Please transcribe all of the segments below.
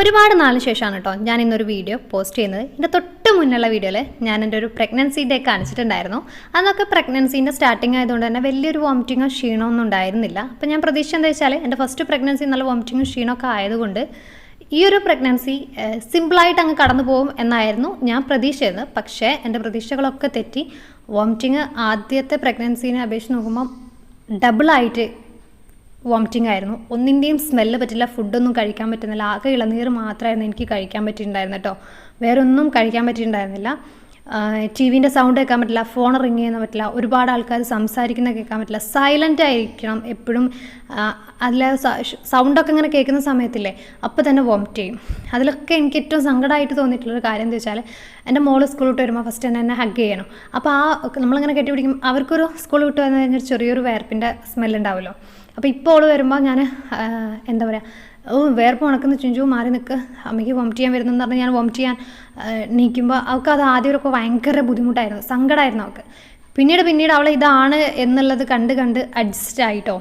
ഒരുപാട് നാളിന് ശേഷമാണ് കേട്ടോ ഞാൻ ഇന്നൊരു വീഡിയോ പോസ്റ്റ് ചെയ്യുന്നത്. എന്റെ തൊട്ട് മുന്നുള്ള വീഡിയോയിൽ ഞാൻ എന്റെ ഒരു പ്രഗ്നൻസി ഡേ കാണിച്ചിട്ടുണ്ടായിരുന്നു. അന്നൊക്കെ പ്രഗ്നൻസിന്റെ സ്റ്റാർട്ടിങ് ആയതുകൊണ്ട് തന്നെ വലിയൊരു വോമിറ്റിങ്ങോ ക്ഷീണോ ഒന്നും ഉണ്ടായിരുന്നില്ല. അപ്പോൾ ഞാൻ പ്രതീക്ഷ എന്താ വെച്ചാൽ എന്റെ ഫസ്റ്റ് പ്രഗ്നൻസി നല്ല വോമിറ്റിങ്ങും ക്ഷീണമൊക്കെ ആയതുകൊണ്ട് ഈ ഒരു പ്രഗ്നൻസി സിമ്പിളായിട്ട് അങ്ങ് കടന്നു പോകും എന്നായിരുന്നു ഞാൻ പ്രതീക്ഷിച്ചത്. പക്ഷേ എന്റെ പ്രതീക്ഷകളൊക്കെ തെറ്റി. വോമിറ്റിങ് ആദ്യത്തെ പ്രഗ്നൻസിനെ അപേക്ഷിച്ച് നോക്കുമ്പോൾ ഡബിളായിട്ട് വോമിറ്റിംഗ് ആയിരുന്നു. ഒന്നിന്റെയും സ്മെല്ല് പറ്റില്ല ഫുഡൊന്നും കഴിക്കാൻ പറ്റുന്നില്ല. ആകെ ഇളനീർ മാത്രമായിരുന്നു എനിക്ക് കഴിക്കാൻ പറ്റിയിട്ടുണ്ടായിരുന്നു കേട്ടോ വേറെ ഒന്നും കഴിക്കാൻ പറ്റിയിട്ടുണ്ടായിരുന്നില്ല. ടി വിന്റെ സൗണ്ട് കേൾക്കാൻ പറ്റില്ല ഫോൺ റിങ് ചെയ്യാൻ പറ്റില്ല ഒരുപാട് ആൾക്കാർ സംസാരിക്കുന്ന കേൾക്കാൻ പറ്റില്ല. സൈലന്റ് ആയിരിക്കണം എപ്പോഴും. അതിൽ സൗണ്ടൊക്കെ ഇങ്ങനെ കേൾക്കുന്ന സമയത്തില്ലേ അപ്പോൾ തന്നെ വോമിറ്റ് ചെയ്യും. അതിലൊക്കെ എനിക്ക് ഏറ്റവും സങ്കടമായിട്ട് തോന്നിയിട്ടുള്ളൊരു കാര്യം എന്താ വെച്ചാൽ എന്റെ മോൾ സ്കൂൾ വരുമ്പോൾ ഫസ്റ്റ് തന്നെ എന്നെ ഹഗ് ചെയ്യണം. അപ്പോൾ ആ നമ്മളിങ്ങനെ കെട്ടിപ്പിടിക്കും അവർക്കൊരു സ്കൂൾ വിട്ട് വന്നു കഴിഞ്ഞാൽ ചെറിയൊരു വേർപ്പിന്റെ സ്മെല്ലുണ്ടാവുമല്ലോ അപ്പോൾ ഇപ്പോൾ അവൾ വരുമ്പോൾ ഞാൻ എന്താ പറയുക ഓ വേർപ്പ് ഉണക്കുന്ന ചുഞ്ചു മാറി നിൽക്ക് അമ്മയ്ക്ക് വോമിറ്റ് ചെയ്യാൻ വരുന്നെന്ന് പറഞ്ഞാൽ ഞാൻ വോമിറ്റ് ചെയ്യാൻ നീക്കുമ്പോൾ അവൾക്ക് അത് ആദ്യമൊക്കെ ഭയങ്കര ബുദ്ധിമുട്ടായിരുന്നു സങ്കടമായിരുന്നു അവൾക്ക് പിന്നീട് പിന്നീട് അവൾ ഇതാണ് എന്നുള്ളത് കണ്ട് കണ്ട് അഡ്ജസ്റ്റ് ആയിട്ടോ.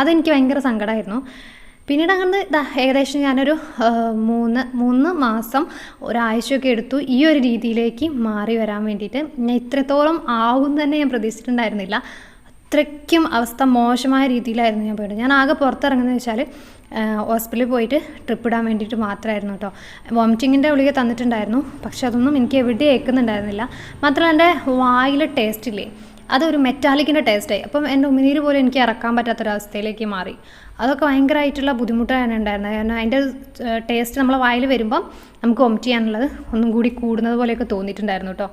അതെനിക്ക് ഭയങ്കര സങ്കടമായിരുന്നു പിന്നീട് അങ്ങനെ ഏകദേശം ഞാനൊരു മൂന്ന് മൂന്ന് മാസം ഒരാഴ്ചയൊക്കെ എടുത്തു ഈ ഒരു രീതിയിലേക്ക് മാറി വരാൻ വേണ്ടിയിട്ട്. ഞാൻ ഇത്രത്തോളം ആവും തന്നെ ഞാൻ പ്രതീക്ഷിച്ചിട്ടുണ്ടായിരുന്നില്ല. അത്രയ്ക്കും അവസ്ഥ മോശമായ രീതിയിലായിരുന്നു ഞാൻ പോയിട്ട് ഞാൻ ആകെ പുറത്തിറങ്ങുന്നത് വെച്ചാൽ ഹോസ്പിറ്റലിൽ പോയിട്ട് ട്രിപ്പ് ഇടാൻ വേണ്ടിയിട്ട് മാത്രമായിരുന്നു കേട്ടോ വോമിറ്റിങ്ങിന്റെ ഗുളിക തന്നിട്ടുണ്ടായിരുന്നു. പക്ഷെ അതൊന്നും എനിക്ക് എവിടെ ഏൽക്കുന്നുണ്ടായിരുന്നില്ല. മാത്രമല്ല എന്റെ വായിൽ ടേസ്റ്റ് ഇല്ലേ അതൊരു മെറ്റാലിക്കിന്റെ ടേസ്റ്റായി അപ്പം എന്റെ ഉമിനീര് പോലും എനിക്ക് ഇറക്കാൻ പറ്റാത്തൊരവസ്ഥയിലേക്ക് മാറി. അതൊക്കെ ഭയങ്കരമായിട്ടുള്ള ബുദ്ധിമുട്ടാണ് ഉണ്ടായിരുന്നത്. കാരണം അതിന്റെ ടേസ്റ്റ് നമ്മളെ വായിൽ വരുമ്പം നമുക്ക് വോമിറ്റ് ചെയ്യാനുള്ളത് ഒന്നും കൂടി കൂടുന്നത് പോലെയൊക്കെ തോന്നിയിട്ടുണ്ടായിരുന്നു കേട്ടോ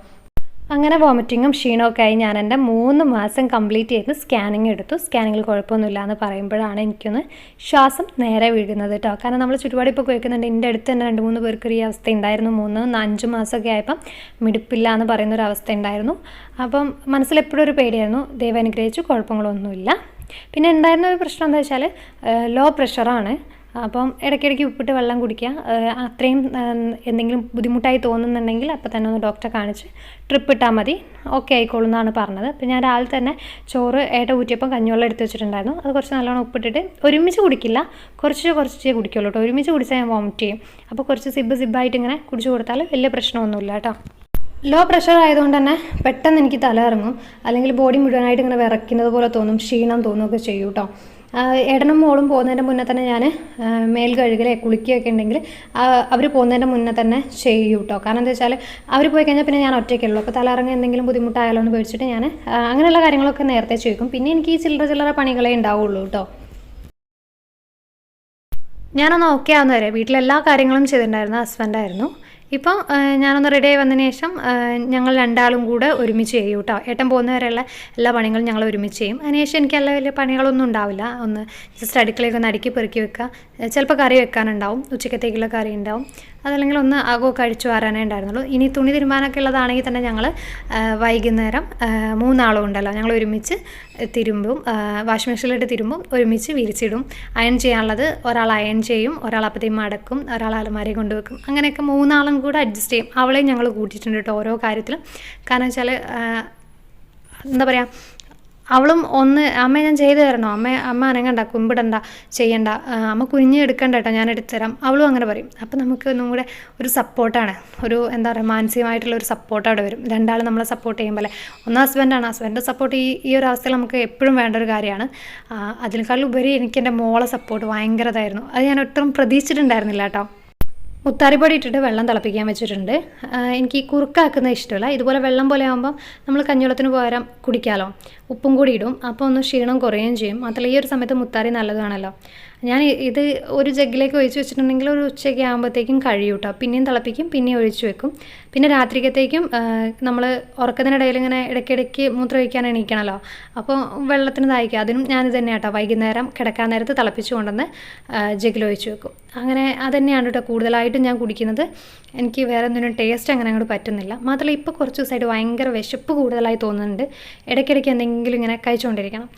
അങ്ങനെ വോമിറ്റിങ്ങും ക്ഷീണമൊക്കെ ആയി ഞാൻ എന്റെ മൂന്ന് മാസം കംപ്ലീറ്റ് ചെയ്ത് സ്കാനിങ് എടുത്തു. സ്കാനിങ്ങിൽ കുഴപ്പമൊന്നുമില്ല എന്ന് പറയുമ്പോഴാണ് എനിക്കൊന്ന് ശ്വാസം നേരെ വീഴുന്നത് കേട്ടോ കാരണം നമ്മൾ ചുറ്റുപാട് ഇപ്പോൾ കേൾക്കുന്നുണ്ട് എന്റെ അടുത്ത് തന്നെ രണ്ട് മൂന്ന് പേർക്ക് ഈ അവസ്ഥ ഉണ്ടായിരുന്നു. മൂന്ന് അഞ്ച് മാസമൊക്കെ ആയപ്പം മിടുപ്പില്ല എന്ന് പറയുന്ന ഒരു അവസ്ഥ ഉണ്ടായിരുന്നു. അപ്പം മനസ്സിലെപ്പോഴും ഒരു പേടിയായിരുന്നു. ദൈവം അനുഗ്രഹിച്ചു കുഴപ്പങ്ങളൊന്നുമില്ല. പിന്നെ ഉണ്ടായിരുന്ന ഒരു പ്രശ്നം എന്താ വെച്ചാൽ ലോ പ്രഷറാണ് അപ്പം ഇടയ്ക്കിടയ്ക്ക് ഉപ്പിട്ട് വെള്ളം കുടിക്കുക. അത്രയും എന്തെങ്കിലും ബുദ്ധിമുട്ടായി തോന്നുന്നുണ്ടെങ്കിൽ അപ്പം തന്നെ ഒന്ന് ഡോക്ടറെ കാണിച്ച് ട്രിപ്പ് ഇട്ടാൽ മതി. ഓക്കെ ആയിക്കോളൂ എന്നാണ് പറഞ്ഞത്. അപ്പം ഞാൻ രാവിലെ തന്നെ ചോറ് ഏട്ട ഊറ്റിയപ്പം കഞ്ഞിവെള്ളം എടുത്ത് വെച്ചിട്ടുണ്ടായിരുന്നു. അത് കുറച്ച് നല്ലോണം ഉപ്പിട്ടിട്ട് ഒരുമിച്ച് കുടിക്കില്ല. കുറച്ച് കുറച്ച് കുടിക്കുള്ളൂ കേട്ടോ. ഒരുമിച്ച് കുടിച്ചാൽ ഞാൻ വോമിറ്റ് ചെയ്യും. അപ്പോൾ കുറച്ച് സിബ് സിബായിട്ട് ഇങ്ങനെ കുടിച്ചു കൊടുത്താൽ വലിയ പ്രശ്നമൊന്നുമില്ല കേട്ടോ. ലോ പ്രഷർ ആയതുകൊണ്ട് തന്നെ പെട്ടെന്ന് എനിക്ക് തല അല്ലെങ്കിൽ ബോഡി മുഴുവനായിട്ട് ഇങ്ങനെ വിറയ്ക്കുന്നത് പോലെ തോന്നും ക്ഷീണം തോന്നുകയൊക്കെ ചെയ്യും കേട്ടോ. ഏടനും മോളും പോകുന്നതിന്റെ മുന്നേ തന്നെ ഞാൻ മേൽ കഴുകലെ കുളിക്കുകയൊക്കെ ഉണ്ടെങ്കിൽ അവർ പോകുന്നതിന്റെ മുന്നേ തന്നെ ചെയ്യും കേട്ടോ കാരണം എന്താ വെച്ചാൽ അവർ പോയി കഴിഞ്ഞാൽ പിന്നെ ഞാൻ ഒറ്റയ്ക്കുള്ളൂ അപ്പോൾ തലറങ്ങ് എന്തെങ്കിലും ബുദ്ധിമുട്ടായാലോ എന്ന് പേടിച്ചിട്ട് ഞാൻ അങ്ങനെയുള്ള കാര്യങ്ങളൊക്കെ നേരത്തെ ചോദിക്കും പിന്നെ എനിക്ക് ഈ ചില്ലറ ചില്ലറ പണികളെ ഉണ്ടാവുള്ളൂ കേട്ടോ. ഞാനൊന്ന് ഓക്കെ ആവുന്ന വരെ വീട്ടിലെല്ലാ കാര്യങ്ങളും ചെയ്തിട്ടുണ്ടായിരുന്നു ഹസ്ബൻഡായിരുന്നു ഇപ്പം ഞാനൊന്ന് റെഡി ആയി വന്നതിന് ശേഷം ഞങ്ങൾ രണ്ടാളും കൂടെ ഒരുമിച്ച് ചെയ്യും കേട്ടോ. ഏട്ടൻ പോകുന്നവരെയുള്ള എല്ലാ പണികളും ഞങ്ങൾ ഒരുമിച്ച് ചെയ്യും. അതിനുശേഷം എനിക്ക് എല്ലാ വലിയ പണികളൊന്നും ഉണ്ടാവില്ല. ഒന്ന് ജസ്റ്റ് അടുക്കളയൊക്കെ ഒന്ന് അടുക്കി പെറുക്കി വെക്കുക. ചിലപ്പോൾ കറി വെക്കാനുണ്ടാവും. ഉച്ചക്കത്തേക്കുള്ള കറി ഉണ്ടാവും. അതല്ലെങ്കിൽ ഒന്ന് ആകോ കഴിച്ചു വാരാനേ ഉണ്ടായിരുന്നുള്ളൂ. ഇനി തുണി തിരുമാനൊക്കെ ഉള്ളതാണെങ്കിൽ തന്നെ ഞങ്ങൾ വൈകുന്നേരം മൂന്നാളും ഉണ്ടല്ലോ. ഞങ്ങൾ ഒരുമിച്ച് തിരുമ്പും വാഷിംഗ് മെഷീനിലിട്ട് തിരുമ്പും ഒരുമിച്ച് വിരിച്ചിടും. അയൺ ചെയ്യാനുള്ളത് ഒരാൾ അയൺ ചെയ്യും ഒരാൾ അപ്പത്തേയും മടക്കും ഒരാൾ അലമാരി കൊണ്ടുവെക്കും. അങ്ങനെയൊക്കെ മൂന്നാളും കൂടെ അഡ്ജസ്റ്റ് ചെയ്യും. അവളെയും ഞങ്ങൾ കൂട്ടിയിട്ടുണ്ട് കേട്ടോ ഓരോ കാര്യത്തിലും. കാരണം വെച്ചാൽ എന്താ പറയുക അവളും ഒന്ന് അമ്മ ഞാൻ ചെയ്തു തരണോ? അമ്മ അമ്മ അനങ്ങണ്ട കുമ്പിടണ്ട ചെയ്യണ്ട. അമ്മ കുഞ്ഞ് എടുക്കണ്ട കേട്ടോ ഞാൻ എടുത്തുതരാം അവളും അങ്ങനെ പറയും. അപ്പം നമുക്ക് ഒന്നും കൂടെ ഒരു സപ്പോർട്ടാണ്. ഒരു എന്താ പറയുക മാനസികമായിട്ടുള്ള ഒരു സപ്പോർട്ട് അവിടെ വരും. രണ്ടാളും നമ്മളെ സപ്പോർട്ട് ചെയ്യുമ്പോൾ അല്ലേ? ഒന്ന് ഹസ്ബൻഡാണ് ഹസ്ബൻഡിന്റെ സപ്പോർട്ട് ഈ ഈ ഒരു അവസ്ഥയിൽ നമുക്ക് എപ്പോഴും വേണ്ട ഒരു കാര്യമാണ്. അതിനേക്കാളും ഉപരി എനിക്ക് എന്റെ മോളെ സപ്പോർട്ട് ഭയങ്കരതായിരുന്നു. അത് ഞാൻ ഒട്ടും പ്രതീക്ഷിച്ചിട്ടുണ്ടായിരുന്നില്ല കേട്ടോ. മുത്താറിപ്പൊടി ഇട്ടിട്ട് വെള്ളം തിളപ്പിക്കാൻ വെച്ചിട്ടുണ്ട്. എനിക്ക് കുറുക്കാക്കുന്നത് ഇഷ്ടമല്ല. ഇതുപോലെ വെള്ളം പോലെ ആകുമ്പം നമ്മൾ കഞ്ഞിവെള്ളത്തിന് പകരം കുടിക്കാമല്ലോ ഉപ്പും കൂടി ഇടും. അപ്പോൾ ഒന്ന് ക്ഷീണം കുറയുകയും ചെയ്യും. മാത്രമല്ല ഈ ഒരു സമയത്ത് മുത്താറി നല്ലതാണല്ലോ. ഞാൻ ഇത് ഒരു ജഗ്ഗിലേക്ക് ഒഴിച്ച് വെച്ചിട്ടുണ്ടെങ്കിൽ ഒരു ഉച്ചയ്ക്ക് ആകുമ്പോഴത്തേക്കും കഴിയും കേട്ടോ പിന്നെയും തിളപ്പിക്കും പിന്നെയും ഒഴിച്ചു വെക്കും. പിന്നെ രാത്രിക്കത്തേക്കും നമ്മൾ ഉറക്കത്തിനിടയിൽ ഇങ്ങനെ ഇടയ്ക്കിടയ്ക്ക് മൂത്രം ഒഴിക്കാൻ എണീക്കണമല്ലോ അപ്പോൾ വെള്ളത്തിന് ദാഹിക്കുക. അതിനും ഞാനിത് തന്നെ കേട്ടോ വൈകുന്നേരം കിടക്കാൻ നേരത്ത് തിളപ്പിച്ചു കൊണ്ടുവന്ന് ജഗ്ഗിൽ ഒഴിച്ചു വെക്കും. അങ്ങനെ അതുതന്നെയാണ് കേട്ടോ കൂടുതലായിട്ടും ഞാൻ കുടിക്കുന്നത്. എനിക്ക് വേറെ എന്തെങ്കിലും ടേസ്റ്റ് അങ്ങനെ അങ്ങോട്ട് പറ്റുന്നില്ല. മാത്രമല്ല ഇപ്പോൾ കുറച്ച് ദിവസമായിട്ട് ഭയങ്കര വിശപ്പ് കൂടുതലായി തോന്നുന്നുണ്ട്. ഇടയ്ക്കിടയ്ക്ക് എന്തെങ്കിലും ഇങ്ങനെ കഴിച്ചുകൊണ്ടിരിക്കണം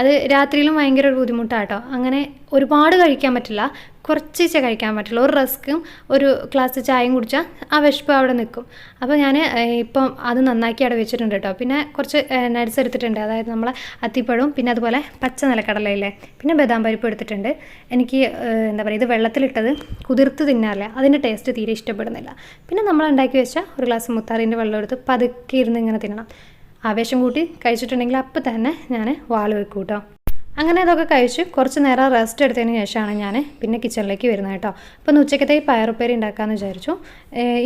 അത് രാത്രിയിലും ഭയങ്കര ഒരു ബുദ്ധിമുട്ടാട്ടോ. അങ്ങനെ ഒരുപാട് കഴിക്കാൻ പറ്റില്ല. കുറച്ചേ കഴിക്കാൻ പറ്റില്ല ഒരു റസ്ക്കും ഒരു ഗ്ലാസ് ചായയും കുടിച്ചാൽ ആ വിശപ്പ് അവിടെ നിൽക്കും അപ്പോൾ ഞാൻ ഇപ്പം അത് നന്നാക്കി അവിടെ വെച്ചിട്ടുണ്ട് കേട്ടോ. പിന്നെ കുറച്ച് നട്സ് എടുത്തിട്ടുണ്ട്. അതായത് നമ്മളെ അത്തിപ്പഴവും പിന്നെ അതുപോലെ പച്ച നിലക്കടലയില്ലേ പിന്നെ ബദാം പരിപ്പ് എടുത്തിട്ടുണ്ട്. എനിക്ക് എന്താ പറയുക ഇത് വെള്ളത്തിലിട്ടത് കുതിർത്ത് തിന്നാറില്ല. അതിന്റെ ടേസ്റ്റ് തീരെ ഇഷ്ടപ്പെടുന്നില്ല. പിന്നെ നമ്മൾ ഉണ്ടാക്കി വെച്ച ഒരു ഗ്ലാസ് മുത്താറിന്റെ വെള്ളം എടുത്ത് പതുക്കെ ഇരുന്ന് ഇങ്ങനെ തിന്നണം. ആവേശം കൂട്ടി കഴിച്ചിട്ടുണ്ടെങ്കിൽ അപ്പം തന്നെ ഞാൻ വാൾ വെക്കും കേട്ടോ അങ്ങനെ അതൊക്കെ കഴിച്ച് കുറച്ച് നേരം റെസ്റ്റ് എടുത്തതിന് ശേഷമാണ് ഞാൻ പിന്നെ കിച്ചണിലേക്ക് വരുന്നത് കേട്ടോ അപ്പോൾ ഒന്ന് ഉച്ചക്കത്തെ പയറുപ്പേരി ഉണ്ടാക്കാമെന്ന് വിചാരിച്ചു.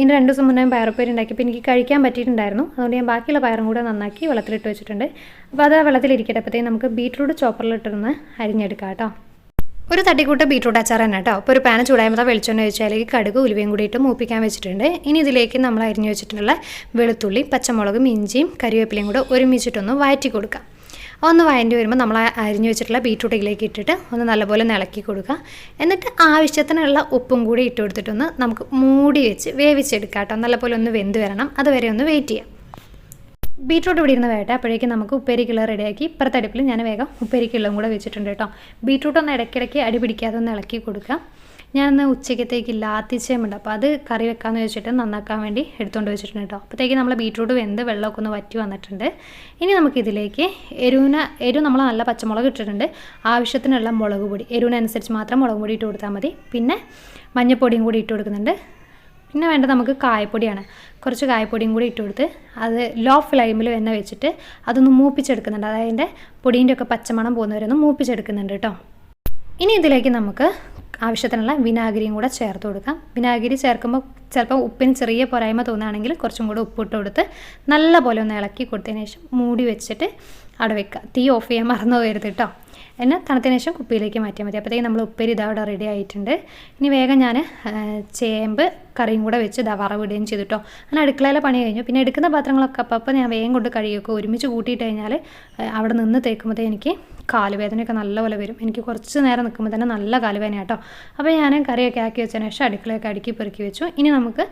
ഇനി രണ്ട് ദിവസം മുന്നേ പയറുപ്പേരി ഉണ്ടാക്കിയപ്പോൾ എനിക്ക് കഴിക്കാൻ പറ്റിയിട്ടുണ്ടായിരുന്നു. അതുകൊണ്ട് ഞാൻ ബാക്കിയുള്ള പയറും കൂടെ നന്നാക്കി വെള്ളത്തിലിട്ട് വെച്ചിട്ടുണ്ട്. അപ്പോൾ അത് ആ വെള്ളത്തിലിരിക്കട്ടെ അപ്പോഴത്തേക്കും നമുക്ക് ബീറ്റ്റൂട്ട് ചോപ്പറിലിട്ടിരുന്ന് അരിഞ്ഞെടുക്കാം കേട്ടോ ഒരു തട്ടിക്കൂട്ട് ബീട്രൂട്ട് അച്ചാർ തന്നെ കേട്ടോ. അപ്പോൾ ഒരു പാന ചൂടാകുമ്പോൾ വെളിച്ചെണ്ണ ഒഴിച്ചാലേക്ക് കടുക് ഉലുവയും കൂടിയിട്ട് മൂപ്പിക്കാൻ വെച്ചിട്ടുണ്ട്. ഇനി ഇതിലേക്ക് നമ്മൾ അരിഞ്ഞു വെച്ചിട്ടുള്ള വെളുത്തുള്ളി പച്ചമുളകും ഇഞ്ചിയും കരിവേപ്പിലയും കൂടെ ഒരുമിച്ചിട്ടൊന്ന് വഴറ്റി കൊടുക്കാം. ഒന്ന് വഴറ്റി വരുമ്പോൾ നമ്മൾ അരിഞ്ഞു വെച്ചിട്ടുള്ള ബീട്രൂട്ടിലേക്ക് ഇട്ടിട്ട് ഒന്ന് നല്ലപോലെ നിളക്കി കൊടുക്കുക. എന്നിട്ട് ആവശ്യത്തിനുള്ള ഉപ്പും കൂടി ഇട്ട് കൊടുത്തിട്ടൊന്ന് നമുക്ക് മൂടി വെച്ച് വേവിച്ചെടുക്കാം കേട്ടോ. നല്ലപോലെ ഒന്ന് വെന്ത് വരണം. അതുവരെ ഒന്ന് വെയിറ്റ് ചെയ്യാം. ബീട്രൂട്ട് ഇവിടെ ഇരുന്ന് വേട്ടെ. അപ്പോഴേക്കും നമുക്ക് ഉപ്പേരിക്കുള്ള റെഡിയാക്കി ഇപ്പുറത്തടുപ്പിൽ ഞാൻ വേഗം ഉപ്പേരിക്കുള്ളതും കൂടെ വെച്ചിട്ടുണ്ട് കേട്ടോ. ബീട്രൂട്ട് ഒന്ന് ഇടയ്ക്കിടയ്ക്ക് അടി പിടിക്കാതെ ഒന്ന് ഇളക്കി കൊടുക്കാം. ഞാനൊന്ന് ഉച്ചക്കത്തേക്ക് ലാത്തിച്ചയുമുണ്ട് അപ്പോൾ അത് കറി വെക്കാമെന്ന് വെച്ചിട്ട് നന്നാക്കാൻ വേണ്ടി എടുത്തുകൊണ്ട് വെച്ചിട്ടുണ്ട് കേട്ടോ. അപ്പോഴത്തേക്ക് നമ്മൾ ബീട്രൂട്ട് വെന്ത് വെള്ളമൊക്കെ ഒന്ന് വറ്റി വന്നിട്ടുണ്ട്. ഇനി നമുക്കിതിലേക്ക് എരുവിന എരു നമ്മൾ നല്ല പച്ചമുളക് ഇട്ടിട്ടുണ്ട്. ആവശ്യത്തിനുള്ള മുളക് പൊടി എരുവിനനുസരിച്ച് മാത്രം മുളക് പൊടി ഇട്ട് കൊടുത്താൽ മതി. പിന്നെ മഞ്ഞൾപ്പൊടിയും കൂടി ഇട്ട് കൊടുക്കുന്നുണ്ട്. പിന്നെ വേണ്ടത് നമുക്ക് കായപ്പൊടിയാണ്. കുറച്ച് കായപ്പൊടിയും കൂടി ഇട്ട് കൊടുത്ത് അത് ലോ ഫ്ലെയിമിൽ എണ്ണ വെച്ചിട്ട് അതൊന്ന് മൂപ്പിച്ചെടുക്കുന്നുണ്ട്. അതായത് അതിന്റെ പൊടീന്റെ ഒക്കെ പച്ചമണം പോകുന്നവരെ ഒന്ന് മൂപ്പിച്ചെടുക്കുന്നുണ്ട് കേട്ടോ ഇനി ഇതിലേക്ക് നമുക്ക് ആവശ്യത്തിനുള്ള വിനാഗിരിയും കൂടെ ചേർത്ത് കൊടുക്കാം. വിനാഗിരി ചേർക്കുമ്പോൾ ചിലപ്പോൾ ഉപ്പിന് ചെറിയ പോരായ്മ തോന്നുകയാണെങ്കിൽ കുറച്ചും കൂടെ ഉപ്പിട്ട് കൊടുത്ത് നല്ല പോലെ ഒന്ന് ഇളക്കി കൊടുത്തതിന് ശേഷം മൂടി വെച്ചിട്ട് അവിടെ വെക്കുക തീ ഓഫ് ചെയ്യാൻ മറന്നു പോയരുത് കേട്ടോ എന്നെ തണുത്തതിന് ശേഷം കുപ്പിയിലേക്ക് മാറ്റിയാൽ മതി. അപ്പോഴത്തേക്ക് നമ്മൾ ഉപ്പേരി ഇതാ അവിടെ റെഡി ആയിട്ടുണ്ട്. ഇനി വേഗം ഞാൻ ചേമ്പ് കറിയും കൂടെ വെച്ച് ഇതാ വറവിടുകയും ചെയ്തു കേട്ടോ അങ്ങനെ അടുക്കളയിലെ പണി കഴിഞ്ഞു. പിന്നെ എടുക്കുന്ന പാത്രങ്ങളൊക്കെ അപ്പം അപ്പം ഞാൻ വേഗം കൊണ്ട് കഴുകിയൊക്കെ ഒരുമിച്ച് കൂട്ടിയിട്ട് കഴിഞ്ഞാൽ അവിടെ നിന്ന് തേക്കുമ്പോഴത്തേ എനിക്ക് കാലുവേദനയൊക്കെ നല്ലപോലെ വരും. എനിക്ക് കുറച്ച് നേരം നിൽക്കുമ്പോൾ തന്നെ നല്ല കാലുവേദന കേട്ടോ അപ്പോൾ ഞാൻ കറിയൊക്കെ ആക്കി വെച്ചതിന് ശേഷം അടുക്കളയൊക്കെ അടുക്കി പെറുക്കി വെച്ചു. ഇനി നമുക്ക്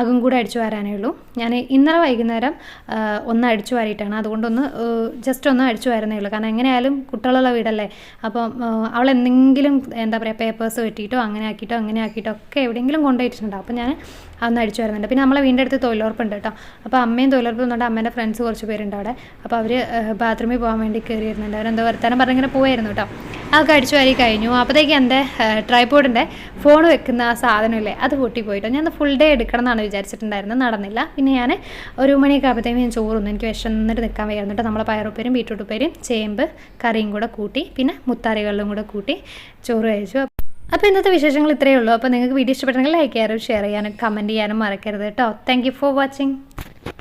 അകം കൂടെ അടിച്ചു വരാനേ ഉള്ളൂ. ഞാൻ ഇന്നലെ വൈകുന്നേരം ഒന്ന് അടിച്ചു വാരിയിട്ടാണ്. അതുകൊണ്ടൊന്ന് ജസ്റ്റ് ഒന്ന് അടിച്ചു വരുന്നേ ഉള്ളൂ. കാരണം എങ്ങനെയായാലും കുട്ടികളുള്ള വീടല്ലേ. അപ്പം അവൾ എന്തെങ്കിലും എന്താ പറയുക പേപ്പേഴ്സ് വെട്ടിയിട്ടോ അങ്ങനെ ആക്കിയിട്ടോ അങ്ങനെ ആക്കിയിട്ടോ ഒക്കെ എവിടെയെങ്കിലും കൊണ്ടുപോയിട്ടുണ്ടാവും അപ്പം ഞാൻ അന്ന് അടിച്ചു വരുന്നുണ്ട്. പിന്നെ നമ്മളെ വീടിന്റെ അടുത്ത് തൊഴിലുറപ്പുണ്ട് കേട്ടോ. അപ്പോൾ അമ്മയും തൊഴിലുറപ്പ് വന്നുകൊണ്ട് അമ്മേന്റെ ഫ്രണ്ട്സ് കുറച്ച് പേരുണ്ട് അവിടെ. അപ്പോൾ അവർ ബാത്റൂമിൽ പോകാൻ വേണ്ടി കയറിയിരുന്നുണ്ട് അവരെന്തോ വർത്താനം പറഞ്ഞിങ്ങനെ പോയായിരുന്നു കേട്ടോ. അതൊക്കെ അടിച്ചു വാരി കഴിഞ്ഞു. അപ്പോഴത്തേക്ക് എന്റെ ട്രൈപോഡിന്റെ ഫോൺ വെക്കുന്ന ആ സാധനമില്ലേ അത് പൊട്ടിപ്പോയിട്ടോ. ഞാൻ ഫുൾ ഡേ എടുക്കണം എന്നാണ് വിചാരിച്ചിട്ടുണ്ടായിരുന്നത് നടന്നില്ല. പിന്നെ ഞാൻ ഒരു മണിയൊക്കെ ആകുമ്പോഴത്തേക്കും ഞാൻ ചോറൊന്നും. എനിക്ക് വിശന്നിട്ട് നിൽക്കാൻ കേട്ടോ നമ്മളെ പയറുപ്പേരും ബീട്രൂട്ട് ഉപ്പേരും ചേമ്പ് കറിയും കൂടെ കൂട്ടി പിന്നെ മുത്താറികളിലും കൂടെ കൂട്ടി ചോറ് കഴിച്ചു. അപ്പോൾ ഇന്നത്തെ വിശേഷങ്ങൾ ഇത്രയേ ഉള്ളൂ. അപ്പോൾ നിങ്ങൾക്ക് വീഡിയോ ഇഷ്ടപ്പെട്ടെങ്കിൽ ലൈക്ക് ചെയ്യാനും ഷെയർ ചെയ്യാനും കമന്റ് ചെയ്യാനും മറക്കരുത് കേട്ടോ. Thank for watching